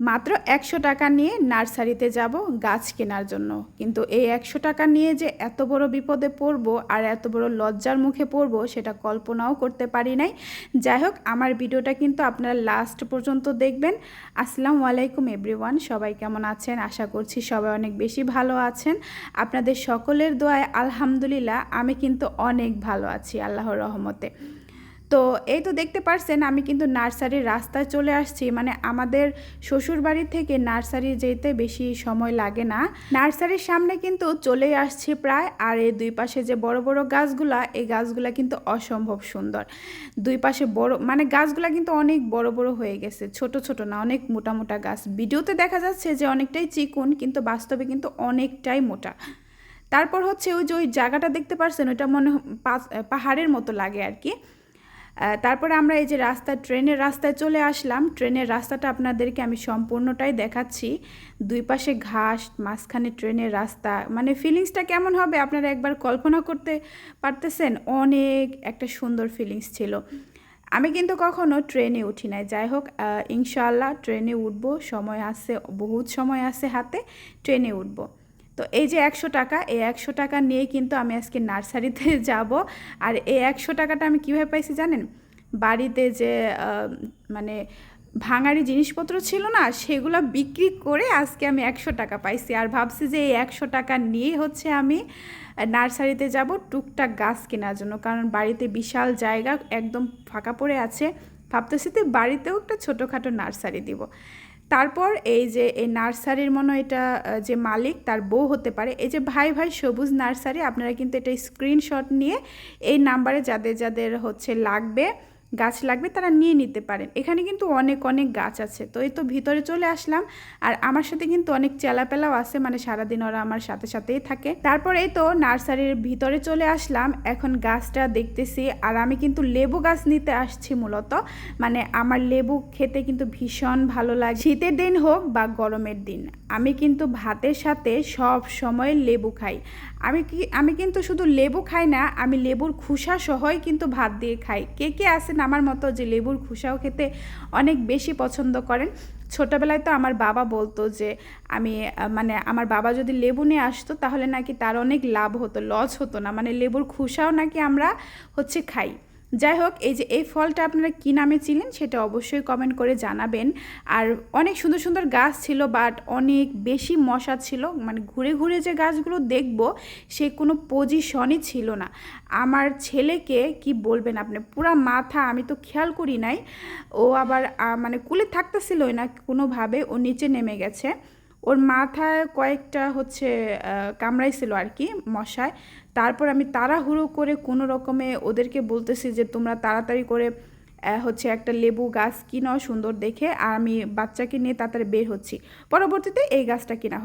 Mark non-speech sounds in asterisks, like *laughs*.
মাত্র একশো টাকা নিয়ে নার্সারিতে যাব গাছ কেনার জন্য। কিন্তু এই একশো টাকা নিয়ে যে এত বড় বিপদে পড়ব আর এত বড় লজ্জার মুখে পড়ব, সেটা কল্পনাও করতে পারি নাই। যাই হোক, আমার ভিডিওটা কিন্তু আপনারা লাস্ট পর্যন্ত দেখবেন। আসসালামু আলাইকুম এভরিওয়ান সবাই কেমন আছেন? আশা করছি সবাই অনেক বেশি ভালো আছেন। আপনাদের সকলের দোয়ায় আলহামদুলিল্লাহ, আমি কিন্তু অনেক ভালো আছি, আল্লাহর রহমতে। তো এই তো দেখতে পারছেন, আমি কিন্তু নার্সারির রাস্তায় চলে আসছি। মানে আমাদের শ্বশুর বাড়ি থেকে নার্সারি যেতে বেশি সময় লাগে না। নার্সারির সামনে কিন্তু চলেই আসছি প্রায়, আর এই দুই পাশে যে বড় বড় গাছগুলা, এই গাছগুলা কিন্তু অসম্ভব সুন্দর। দুই পাশে বড় মানে গাছগুলা কিন্তু অনেক বড় বড় হয়ে গেছে, ছোট ছোট না, অনেক মোটা মোটা গাছ। ভিডিওতে দেখা যাচ্ছে যে অনেকটাই চিকুন, কিন্তু বাস্তবে কিন্তু অনেকটাই মোটা। তারপর হচ্ছে ওই যে ওই জায়গাটা দেখতে পারছেন, ওইটা মনে পাহাড়ের মতো লাগে আর কি। তারপরে আমরা এই যে রাস্তা, ট্রেনের রাস্তায় চলে আসলাম। ট্রেনের রাস্তাটা আপনাদেরকে আমি সম্পূর্ণটাই দেখাচ্ছি। দুই পাশে ঘাস, মাঝখানে ট্রেনের রাস্তা। মানে ফিলিংসটা কেমন হবে আপনারা একবার কল্পনা করতে পারতেছেন? অনেক একটা সুন্দর ফিলিংস ছিল। আমি কিন্তু কখনো ট্রেনে উঠি নাই। যাই হোক ইনশাআল্লাহ ট্রেনে উঠবো। সময় আছে, বহুত সময় আছে হাতে, ট্রেনে উঠবো। তো এই যে একশো টাকা, এই একশো টাকা নিয়ে কিন্তু আমি আজকে নার্সারিতে *laughs* যাব। আর এই একশো টাকাটা আমি কীভাবে পাইছি জানেন? বাড়িতে যে মানে ভাঙারি জিনিসপত্র ছিল না, সেগুলো বিক্রি করে আজকে আমি একশো টাকা পাইছি। আর ভাবছি যে এই একশো টাকা নিয়ে হচ্ছে আমি নার্সারিতে যাব টুকটাক গাছ কেনার জন্য। কারণ বাড়িতে বিশাল জায়গা, একদম ফাঁকা পড়ে আছে। ভাবতেছি তো বাড়িতেও একটা ছোটোখাটো নার্সারি দিব। তারপর এই যে এই নার্সারির মনে এটা যে মালিক, তার বউ হতে পারে, এই যে ভাই ভাই সবুজ নার্সারি, আপনারা কিন্তু এটা স্ক্রিনশট নিয়ে এই নাম্বারে যাদের যাদের হচ্ছে লাগবে গাছ লাগবে তারা নিয়ে নিতে পারেন। এখানে কিন্তু অনেক অনেক গাছ আছে। তো এই তো ভিতরে চলে আসলাম। আর আমার সাথে কিন্তু অনেক চেলাপেলাও আছে। মানে সারাদিন ওরা আমার সাথে, সাথেই থাকে। তারপর এই তো নার্সারির ভিতরে চলে আসলাম। এখন গাছটা দেখতেছি। আর আমি কিন্তু লেবু গাছ নিতে আসছি মূলত। মানে আমার লেবু খেতে কিন্তু ভীষণ ভালো লাগে। শীতের দিন হোক বা গরমের দিন, আমি কিন্তু ভাতের সাথে সব সময় লেবু খাই। আমি কি, আমি কিন্তু শুধু লেবু খাই না, আমি লেবুর খোসা সহই কিন্তু ভাত দিয়ে খাই। কে কে আছেন আমার মতো যে লেবুর খোসাও খেতে অনেক বেশি পছন্দ করেন। ছোটবেলায় তো আমার বাবা বলতো যে, আমি মানে আমার বাবা যদি লেবু নিয়ে আসতো তাহলে নাকি তার অনেক লাভ হতো, লস হতো না। মানে লেবুর খোসাও নাকি আমরা হচ্ছে খাই। যাই হোক, এই যে এই ফলটা আপনারা কী নামে ছিলেন সেটা অবশ্যই কমেন্ট করে জানাবেন। আর অনেক সুন্দর সুন্দর গাছ ছিল বাট অনেক বেশি মশা ছিল। মানে ঘুরে ঘুরে যে গাছগুলো দেখব, সে কোনো পজিশনই ছিল না। আমার ছেলেকে কি বলবেন আপনি? পুরা মাথা, আমি তো খেয়াল করি নাই। ও আবার মানে কুলে থাকতেছিলই না কোনোভাবে, ও নিচে নেমে গেছে। ওর মাথায় কয়েকটা হচ্ছে কামড়াইছিল আর কি মশায় তারপর আমি তাড়াহুড়ো করে কোনো রকমে ওদেরকে বলতেছি যে, তোমরা তাড়াতাড়ি করে হচ্ছে একটা লেবু গাছ কিনাও সুন্দর দেখে, আর আমি বাচ্চাকে নিয়ে তাড়াতাড়ি বের হচ্ছি পরবর্তীতে এই গাছটা কিনা।